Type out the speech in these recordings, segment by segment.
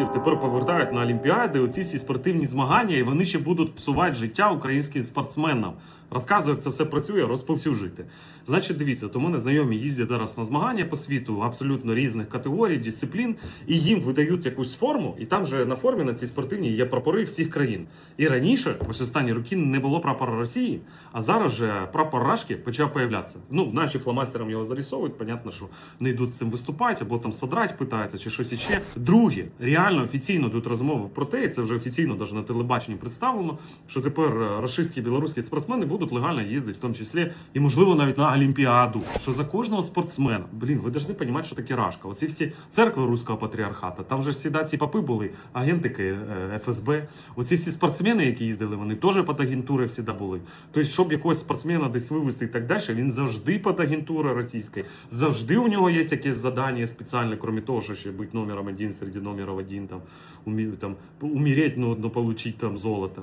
білорусів тепер повертають на Олімпіади оці всі спортивні змагання, і вони ще будуть псувати життя українським спортсменам. Розказую, як це все працює, розповсюджуйте. Значить, дивіться, то мене знайомі їздять зараз на змагання по світу абсолютно різних категорій, дисциплін, і їм видають якусь форму, і там же на формі на цій спортивній є прапори всіх країн. І раніше, ось останні роки, не було прапора Росії, а зараз же прапор Рашки почав появлятися. Ну, наші фломастером його зарисовують, понятно, що не йдуть з цим виступати, або там содрать питаються, чи щось іще. Друге, реально офіційно йдуть розмови про те, і це вже офіційно навіть на телебаченні представлено, що тепер е, рашистські білоруські спортсмени будуть легально їздити, в тому числі і можливо навіть на Олімпіаду. Що за кожного спортсмена, блін, ви повинні розуміти, що таке Рашка. Оці всі церкви руського патріархата, там же всі ці папи були, агентики е, ФСБ. Оці всі спортсмени, які їздили, вони теж під агентури всі були. Тобто, щоб якогось спортсмена десь вивезти і так далі, він завжди під агентурою російською. Завжди у нього є якесь завдання спеціальне, крім того, що ще бути номером один серед номерів один, там, умі, там, умереть, ну, ну, получить там золото.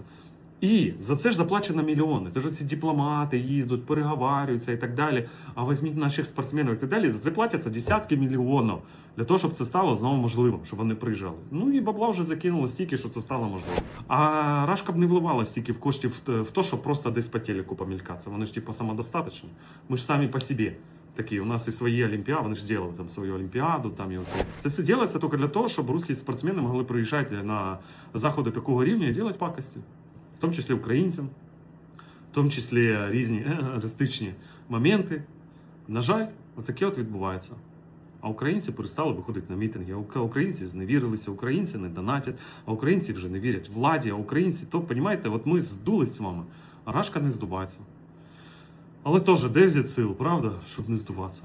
І за це ж заплачено мільйони. Це ж ці дипломати їздять, переговарюються і так далі. А візьміть наших спортсменів і так далі. За це платяться десятки мільйонів для того, щоб це стало знову можливим, щоб вони приїжджали. Ну і бабла вже закинуло стільки, що це стало можливим. А Рашка б не вливала стільки в коштів в те, щоб просто десь по телеку помількатися. Вони ж типу самодостаточні. Ми ж самі по собі. Такі, у нас і свої олімпіади, вони ж зробили там свою олімпіаду, там і оце. Це все робиться тільки для того, щоб русські спортсмени могли приїжджати на заходи такого рівня і робити пакості. В тому числі українцям, в тому числі різні аристичні моменти. На жаль, отаке от відбувається. А українці перестали виходити на мітинги. А українці зневірилися, українці не донатять, а українці вже не вірять владі, а українці, то, розумієте, от ми здулись з вами, а рашка не здувається. Але теж, де взяти сил, правда, щоб не здуватися?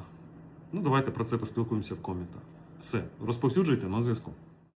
Ну, давайте про це поспілкуємося в коментах. Все, розповсюджуйте на зв'язку.